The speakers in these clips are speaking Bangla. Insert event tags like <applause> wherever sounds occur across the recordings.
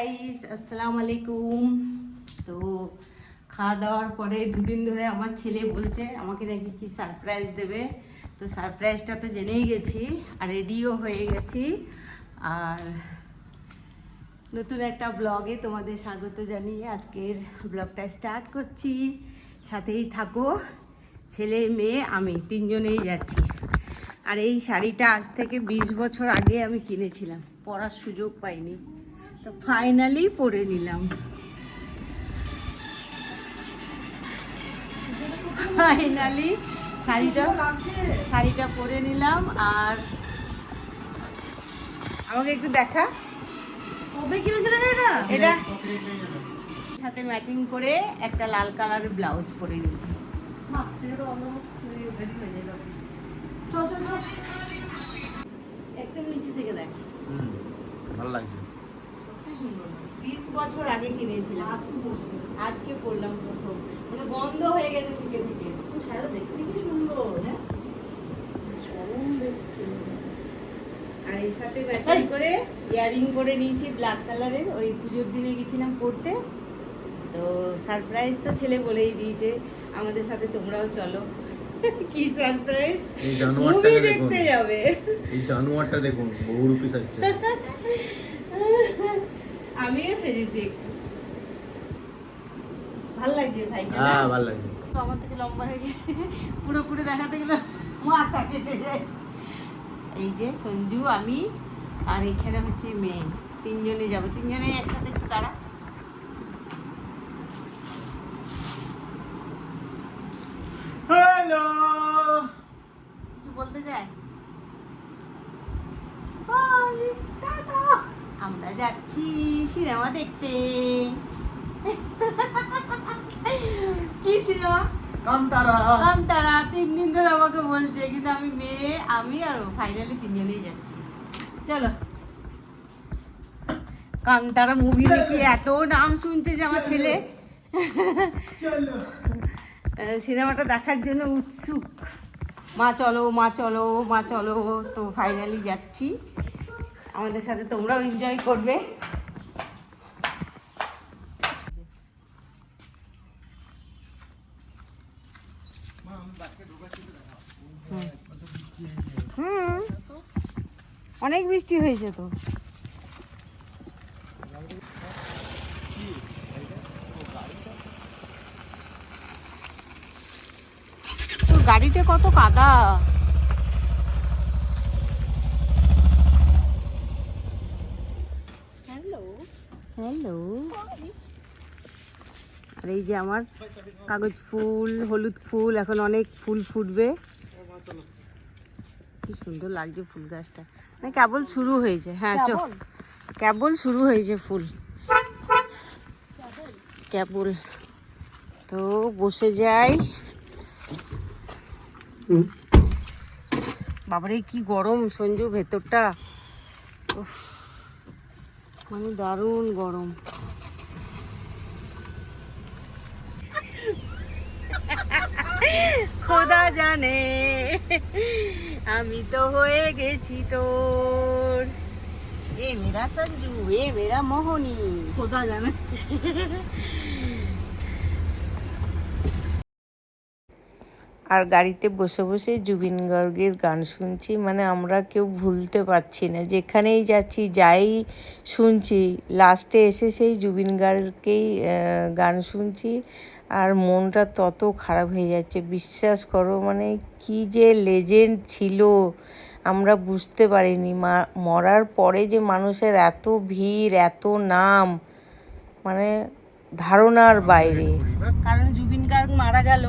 গাইস আসসালামু আলাইকুম। তো খাওয়া দাওয়ার পরে দুদিন ধরে আমার ছেলে বলছে, আমাকে নাকি কি সারপ্রাইজ দেবে? তো সারপ্রাইজটা তো জেনেই গেছি আর রেডিও হয়ে গেছি। আর নতুন একটা ব্লগে তোমাদের স্বাগত জানিয়ে আজকের ব্লগটা স্টার্ট করছি। সাথেই থাকো, ছেলে, মেয়ে, আমি তিনজনেই যাচ্ছি। আর এই শাড়িটা আজ থেকে বিশ বছর আগে আমি কিনেছিলাম, পরার সুযোগ পাইনি। তো ফাইনালি পরে নিলাম। ফাইনালি শাড়িটা শাড়িটা পরে নিলাম আর আমাকে একটু দেখা। কবে কিনেছিলেন এটা? এটা সাথে ম্যাচিং করে একটা লাল কালারের ব্লাউজ পরে নিয়েছি। একদম নিচে থেকে দেখ। ভালো লাগছে। সুন্দর। বিশ বছর আগে কিনেছিলাম। আজকে পরলাম প্রথম। মানে বন্ধ হয়ে গেছে থেকে থেকে। শাড়িটা দেখতে কি সুন্দর, হ্যাঁ? আর এর সাথে ম্যাচিং করে ইয়ারিং করে নিয়েছি ব্ল্যাক কালারের ওই পুজোর দিনে গেছিলাম পড়তে তো সারপ্রাইজ তো ছেলে বলেই দিয়েছে আমাদের সাথে তোমরাও চলো। <laughs> কি সারপ্রাইজ মুভি দেখতে যাবে। এই জানোয়ারটা দেখুন বহুরূপী থাকছে <laughs> আমিও সেজেছি একটু। ভালো লাগছে সাইকেল হ্যাঁ ভালো লাগছে। আমার থেকে লম্বা হয়ে গেছে। পুরোপুরি দেখাতে গেলে মাথা কেটে যায়। এই যে সঞ্জু আমি আর এখানে হচ্ছে মেয়ে। তিনজনে যাব। তিনজনে একসাথে একটু তারা হ্যালো কিছু বলতে চাস Bye, টাটা। আমরা যাচ্ছি সিনেমা দেখতে। <laughs> কি সিনেমা? কান্তারা। কান্তারা তিন দিন ধরে আমাকে বলছে কিন্তু আমি মেয়ে আমি আর ফাইনালি তিনজনেই যাচ্ছি। চলো। কান্তারা মুভি নাকি এত নাম শুনছে যে আমার ছেলে। চলো। <laughs> সিনেমাটা দেখার জন্য উৎসুক। মা চলো মা চলো মা চলো তো ফাইনালি যাচ্ছি। আমাদের সাথে তোমরাও এনজয় করবে। হুম। অনেক বৃষ্টি হয়েছে তো। গাড়িতে কত কাদা? হ্যালো। আর এই যে আমার কাগজ ফুল হলুদ ফুল এখন অনেক ফুল ফুটবে। কি সুন্দর লাগছে ফুল গাছটা। না কেবল শুরু হয়েছে হ্যাঁ চো কেবল শুরু হয়েছে ফুল। কেবল। তো বসে যাই। বাবারে কি গরম সঞ্জু ভেতরটা। উফ, মানে দারুণ গরম। খোদা জানে, আমি তো হয়ে গেছি তোর। এ মেরা সঞ্জু, এ মেরা মোহনী। খোদা জানে। আর গাড়িতে বসে বসে জুবিন গার্গের গান শুনছি। মানে আমরা কেউ ভুলতে পারছি না। যেখানেই যাচ্ছি যাই শুনছি লাস্টে এসে সেই জুবিন গার্গকেই গান শুনছি আর মনটা তত খারাপ হয়ে যাচ্ছে। বিশ্বাস করো মানে কি যে লেজেন্ড ছিল আমরা বুঝতে পারিনি। মা মরার পরে যে মানুষের এত ভিড় এত নাম মানে ধারণার বাইরে। কারণ জুবিন গার্গ মারা গেল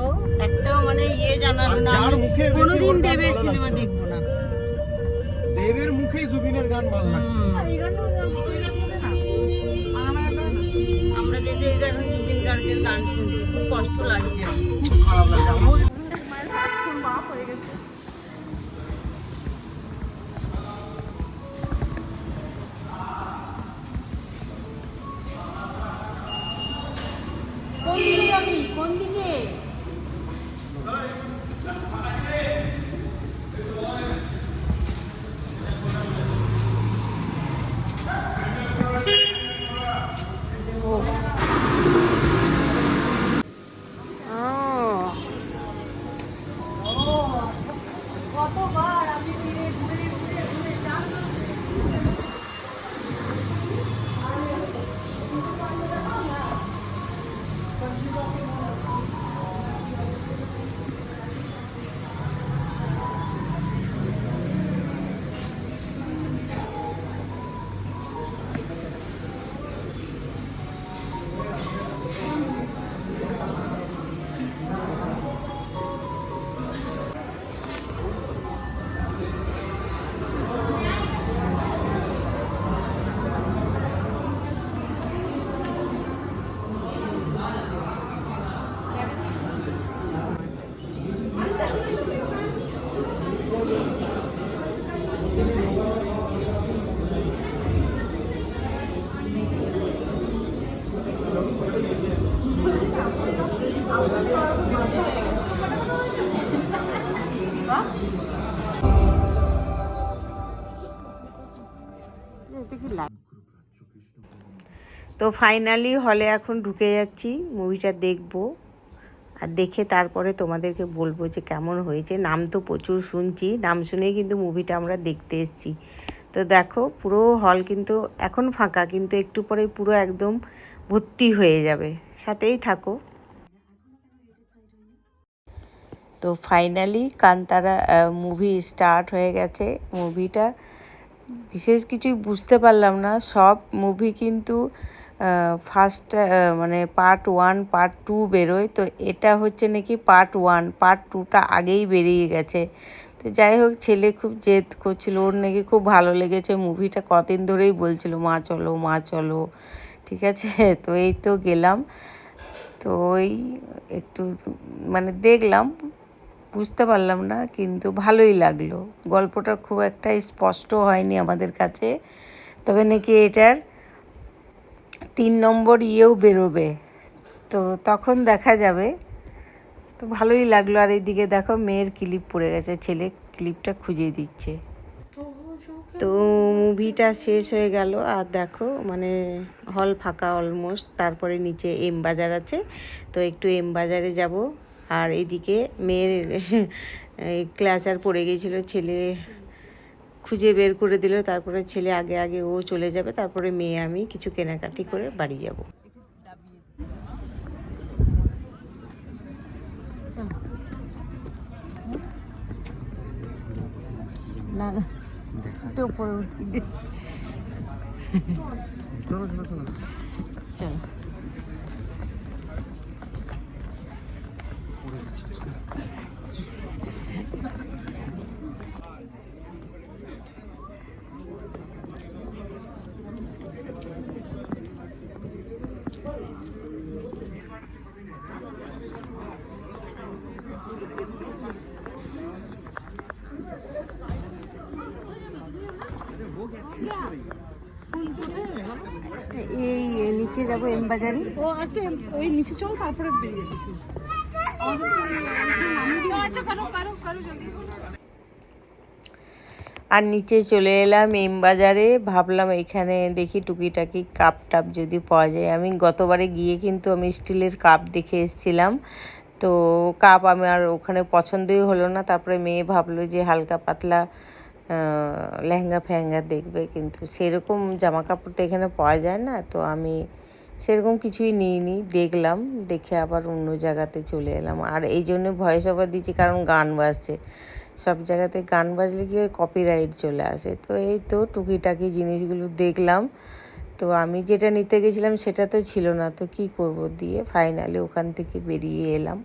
একটা মানে ইয়ে জানালো না আর মুখে বেশি কোনোদিন দেবের সিনেমা দেখব না। দেবের মুখেই জুবিনের গান ভালো লাগে। আমরা যেতে যেতে এখন জুবিন গার্গের গান শুনছি খুব কষ্ট লাগছে। খুব খারাপ লাগছে। আমার তো ফাইনালি হলে এখন ঢুকে যাচ্ছি মুভিটা দেখব। আর দেখে তারপরে তোমাদেরকে বলব যে কেমন হয়েছে। নাম তো প্রচুর শুনছি, নাম শুনেই কিন্তু মুভিটা আমরা দেখতে এসেছি। তো দেখো, পুরো হল কিন্তু এখন ফাঁকা, কিন্তু একটু পরে পুরো একদম ভর্তি হয়ে যাবে। সাথেই থাকো। তো ফাইনালি কান্তারা মুভি স্টার্ট হয়ে গেছে। মুভিটা বিশেষ কিছুই বুঝতে পারলাম না। সব মুভি কিন্তু ফার্স্ট মানে পার্ট ওয়ান পার্ট টু বেরোয়। তো এটা হচ্ছে নাকি পার্ট ওয়ান পার্ট টুটা আগেই বেরিয়ে গেছে। তো যাই হোক, ছেলে খুব জেদ করছিল। ওর নাকি খুব ভালো লেগেছে। মুভিটা কদিন ধরেই বলছিল, মা, চলো মা, চলো। ঠিক আছে? তো এই তো গেলাম। তো ওই একটু মানে দেখলাম। বুঝতে পারলাম না, কিন্তু ভালোই লাগল। গল্পটা খুব একটা স্পষ্ট হয়নি আমাদের কাছে। তবে নাকি এটার তিন নম্বর ইয়েও বেরোবে। তো তখন দেখা যাবে। তো ভালোই লাগল। আর এইদিকে দেখো মেয়ের ক্লিপ পড়ে গেছে, ছেলে ক্লিপটা খুঁজে দিচ্ছে। তো মুভিটা শেষ হয়ে গেল। আর দেখো মানে হল ফাঁকা অলমোস্ট। তারপরে নিচে এম বাজার আছে। তো একটু এম বাজারে যাব। আর এদিকে মেয়ের ক্লাচার পড়ে গিয়েছিল ছেলে খুঁজে বের করে দিল তারপরে ছেলে আগে আগে ও চলে যাবে তারপরে মেয়ে আমি কিছু কেনাকাটি করে বাড়ি যাব। চলো না না একটু উপরে উঠি। চলো চলো। চলো। এই এই নিচে যাব এম বাজারে ও একটু এম- ওই নিচে চল তারপরে বেরিয়ে আর নিচে চলে এলাম এম বাজারে। ভাবলাম এখানে দেখি টুকিটাকি কাপ টাপ যদি পাওয়া যায়। আমি গতবারে গিয়ে কিন্তু আমি স্টিলের কাপ দেখে এসেছিলাম। তো কাপ আমার ওখানে পছন্দই হলো না। তারপরে মেয়ে ভাবলো যে হালকা পাতলা লেহেঙ্গা ফেহেঙ্গা দেখবে। কিন্তু সেরকম জামা কাপড় তো এখানে পাওয়া যায় না। তো আমি সেরকম কিছুই নিইনি, দেখলাম, দেখে আবার অন্য জায়গাতে চলে এলাম। আর এই জন্য ভয়েস ওভার দিচ্ছি, কারণ গান বাজছে। সব জায়গাতে গান বাজলে কি কপিরাইট চলে আসে। তো এই তো টুকিটাকি জিনিসগুলো দেখলাম। তো আমি যেটা নিতে গেছিলাম, সেটা তো ছিল না। তো কি করব? দিয়ে ফাইনালি ওখান থেকে বেরিয়ে এলাম।